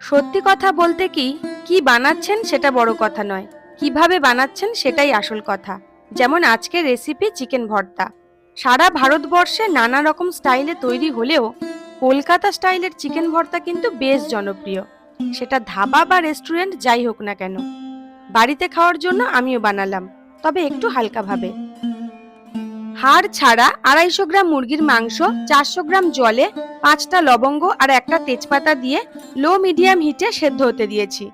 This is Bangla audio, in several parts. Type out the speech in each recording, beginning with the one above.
সত্যি কথা বলতে কি কি বানাচ্ছেন সেটা বড় কথা নয়। কীভাবে বানাচ্ছেন সেটাই আসল কথা। যেমন আজকের রেসিপি চিকেন ভর্তা। সারা ভারতবর্ষে নানা রকম স্টাইলে তৈরি হলেও কলকাতা স্টাইলের চিকেন ভর্তা কিন্তু বেশ জনপ্রিয়। সেটা ধাবা বা রেস্টুরেন্ট যাই হোক না কেন। বাড়িতে খাওয়ার জন্য আমিও বানালাম। তবে একটু হালকাভাবে। হাড় ছাড়া আড়াইশো গ্রাম মুরগির মাংস, চারশো গ্রাম জলে, পাঁচটা লবঙ্গ আর একটা তেজপাতা দিয়ে লো মিডিয়াম হিটে সেদ্ধ হতে দিয়েছি।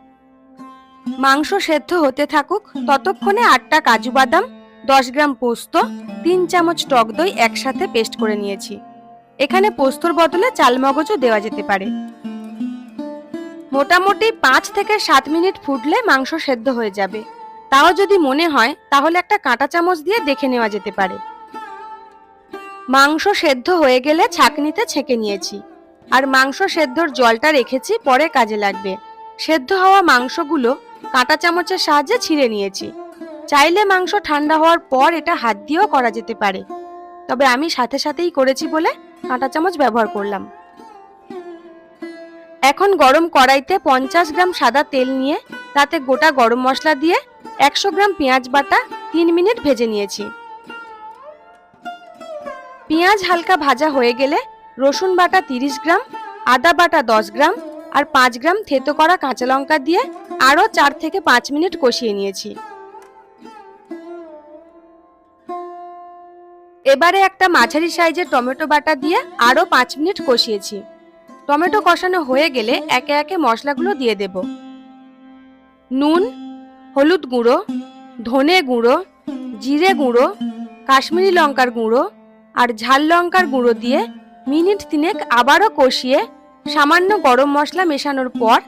মাংস সেদ্ধ হতে থাকুক ততক্ষণে আটটা কাজু বাদাম, দশ গ্রাম পোস্ত, তিন চামচ টক দই একসাথে পেস্ট করে নিয়েছি। এখানে পোস্তর বদলে চালমগজও দেওয়া যেতে পারে। মোটামুটি পাঁচ থেকে সাত মিনিট ফুটলে মাংস সেদ্ধ হয়ে যাবে। তাও যদি মনে হয়, তাহলে একটা কাঁটা চামচ দিয়ে দেখে নেওয়া যেতে পারে। মাংস সেদ্ধ হয়ে গেলে ছাঁকনিতে ছেঁকে নিয়েছি। আর মাংস সেদ্ধর জলটা রেখেছি, পরে কাজে লাগবে। সেদ্ধ হওয়া মাংসগুলো কাঁটা চামচের সাহায্যে ছিঁড়ে নিয়েছি। চাইলে মাংস ঠান্ডা হওয়ার পর এটা হাত দিয়েও করা যেতে পারে। তবে আমি সাথে সাথেই করেছি বলে কাঁটা চামচ ব্যবহার করলাম। এখন গরম কড়াইতে পঞ্চাশ গ্রাম সাদা তেল নিয়ে তাতে গোটা গরম মশলা দিয়ে একশো গ্রাম পেঁয়াজ বাটা তিন মিনিট ভেজে নিয়েছি। পেঁয়াজ হালকা ভাজা হয়ে গেলে রসুন বাটা তিরিশ গ্রাম, আদা বাটা দশ গ্রাম আর পাঁচ গ্রাম থেতো করা কাঁচা লঙ্কা দিয়ে আরও চার থেকে পাঁচ মিনিট কষিয়ে নিয়েছি। এবারে একটা মাঝারি সাইজের টমেটো বাটা দিয়ে আরও পাঁচ মিনিট কষিয়েছি। টমেটো কষানো হয়ে গেলে একে একে মশলাগুলো দিয়ে দেব। নুন, হলুদ গুঁড়ো, ধনে গুঁড়ো, জিরে গুঁড়ো, কাশ্মীরি লঙ্কার গুঁড়ো আর ঝাল লঙ্কার গুঁড়ো দিয়ে মিনিট তিনেক আবারও কষিয়ে সামান্য গরম মশলা মেশানোর পর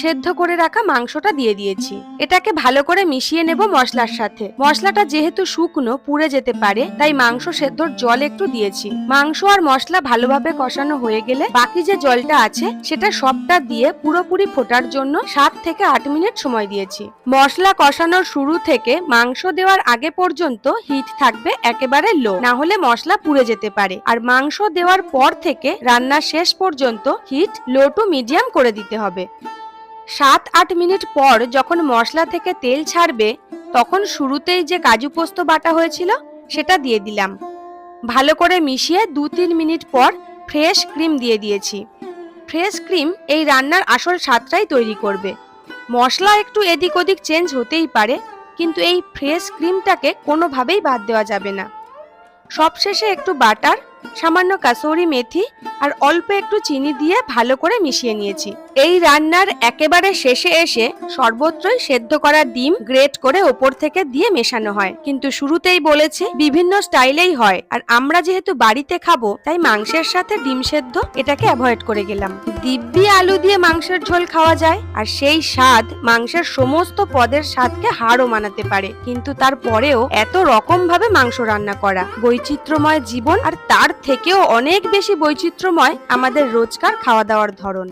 সেদ্ধ করে রাখা মাংসটা দিয়ে দিয়েছি। এটাকে ভালো করে মিশিয়ে নেব মশলার সাথে। মশলাটা যেহেতু শুকনো, পুড়ে যেতে পারে, তাই মাংস সেদ্ধর জল একটু দিয়েছি। মাংস আর মশলা ভালোভাবে কষানো হয়ে গেলে বাকি যে জলটা আছে, সেটা সবটা দিয়ে পুরোপুরি ফোটার জন্য সাত থেকে আট মিনিট সময় দিয়েছি। মশলা কষানোর শুরু থেকে মাংস দেওয়ার আগে পর্যন্ত হিট থাকবে একেবারে লো। না হলে মশলা পুড়ে যেতে পারে। আর মাংস দেওয়ার পর থেকে রান্নার শেষ পর্যন্ত হিট লো টু মিডিয়াম করে দিতে হবে। সাত আট মিনিট পর যখন মশলা থেকে তেল ছাড়বে, তখন শুরুতেই যে কাজু পোস্ত বাটা হয়েছিল, সেটা দিয়ে দিলাম। ভালো করে মিশিয়ে দু তিন মিনিট পর ফ্রেশ ক্রিম দিয়ে দিয়েছি। ফ্রেশ ক্রিম এই রান্নার আসল স্বাদটাই তৈরি করবে। মশলা একটু এদিক ওদিক চেঞ্জ হতেই পারে, কিন্তু এই ফ্রেশ ক্রিমটাকে কোনোভাবেই বাদ দেওয়া যাবে না। সবশেষে একটু বাটার সামান্য কাসৌরি মেথি আর অল্প একটু চিনি দিয়ে ভালো করে মিশিয়ে নিয়েছি। এই রান্নার একেবারে শেষে এসে সর্বত্রই সেদ্ধ করা ডিম গ্রেট করে ওপর থেকে দিয়ে মেশানো হয়। কিন্তু শুরুতেই বলেছি, বিভিন্ন স্টাইলেই হয় আর আমরা যেহেতু বাড়িতে খাব, তাই মাংসের সাথে ডিম সেদ্ধ এটাকে অ্যাভয়েড করে গেলাম। দিব্যি আলু দিয়ে মাংসের ঝোল খাওয়া যায় আর সেই স্বাদ মাংসের সমস্ত পদের স্বাদকে হারও মানাতে পারে। কিন্তু তারপরেও এত রকম ভাবে মাংস রান্না করা, বৈচিত্র্যময় জীবন আর তার থেকেও অনেক বেশি বৈচিত্র্যময় আমাদের রোজকার খাওয়া দাওয়ার ধরন।